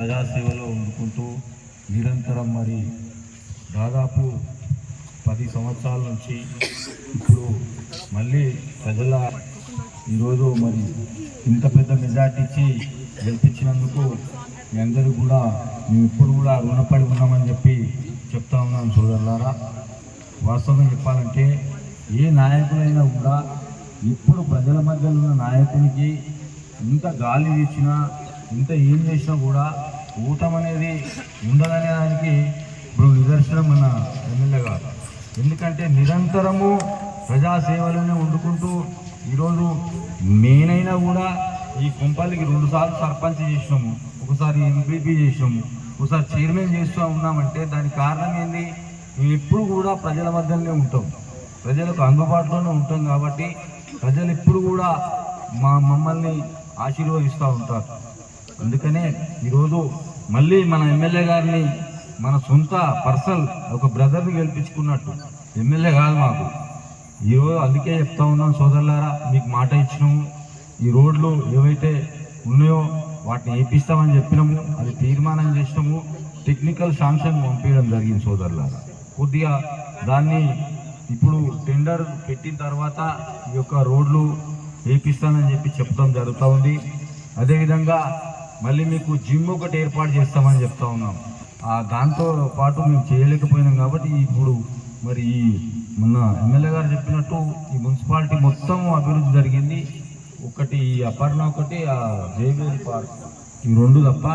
ప్రజాసేవలో ఉండుకుంటూ నిరంతరం మరి దాదాపు పది సంవత్సరాల నుంచి ఇప్పుడు మళ్ళీ ప్రజల ఈరోజు మరి ఇంత పెద్ద మెజార్టీ ఇచ్చి గెలిపించినందుకు మీ అందరూ కూడా మేము ఇప్పుడు కూడా రుణపడి ఉన్నామని చెప్పి చెప్తా ఉన్నాను సోదరులారా. వాస్తవంగా చెప్పాలంటే ఏ నాయకులైనా కూడా ఇప్పుడు ప్రజల మధ్యలో ఉన్న నాయకునికి ఇంత గాలి వీచినా ఇంత ఏం చేసినా కూడా ఊటం అనేది ఉండదనే దానికి ఇప్పుడు నిదర్శనం మన ఎమ్మెల్యే గారు. ఎందుకంటే నిరంతరము ప్రజాసేవలోనే వండుకుంటూ ఈరోజు నేనైనా కూడా ఈ కుంపల్లికి రెండుసార్లు సర్పంచ్ చేసినాము ఒకసారి ఎంపీపీ చేసినాము ఒకసారి చైర్మన్ చేస్తూ ఉన్నామంటే దానికి కారణం ఏంది? మేము ఎప్పుడు కూడా ప్రజల మధ్యలోనే ఉంటాం. ప్రజలకు అందుబాటులోనే ఉంటాం కాబట్టి ప్రజలు ఎప్పుడు కూడా మా మమ్మల్ని ఆశీర్వదిస్తూ ఉంటారు. అందుకనే ఈరోజు మళ్ళీ మన ఎమ్మెల్యే గారిని మన సొంత పర్సనల్ ఒక బ్రదర్ని గెలిపించుకున్నట్టు. ఎమ్మెల్యే కాదు మాకు. ఈరోజు అందుకే చెప్తా ఉన్నాం సోదరులారా మీకు మాట ఇచ్చినాము. ఈ రోడ్లు ఏవైతే ఉన్నాయో వాటిని వేపిస్తామని చెప్పినాము. అది తీర్మానం చేసినాము. టెక్నికల్ శాంక్షన్ పంపించడం జరిగింది సోదరులారా. కొద్దిగా దాన్ని ఇప్పుడు టెండర్ పెట్టిన తర్వాత ఈ యొక్క రోడ్లు వేపిస్తానని చెప్పి చెప్పడం జరుగుతూ ఉంది. అదేవిధంగా మళ్ళీ మీకు జిమ్ ఒకటి ఏర్పాటు చేస్తామని చెప్తా ఉన్నాం. ఆ దాంతో పాటు మేము చేయలేకపోయినాం కాబట్టి ఇప్పుడు మరి ఈ మొన్న ఎమ్మెల్యే గారు చెప్పినట్టు ఈ మున్సిపాలిటీ మొత్తం అభివృద్ధి జరిగింది. ఒకటి ఈ అపర్ణ ఒకటి ఆ జేబేరి పార్క్. ఈ రెండు తప్ప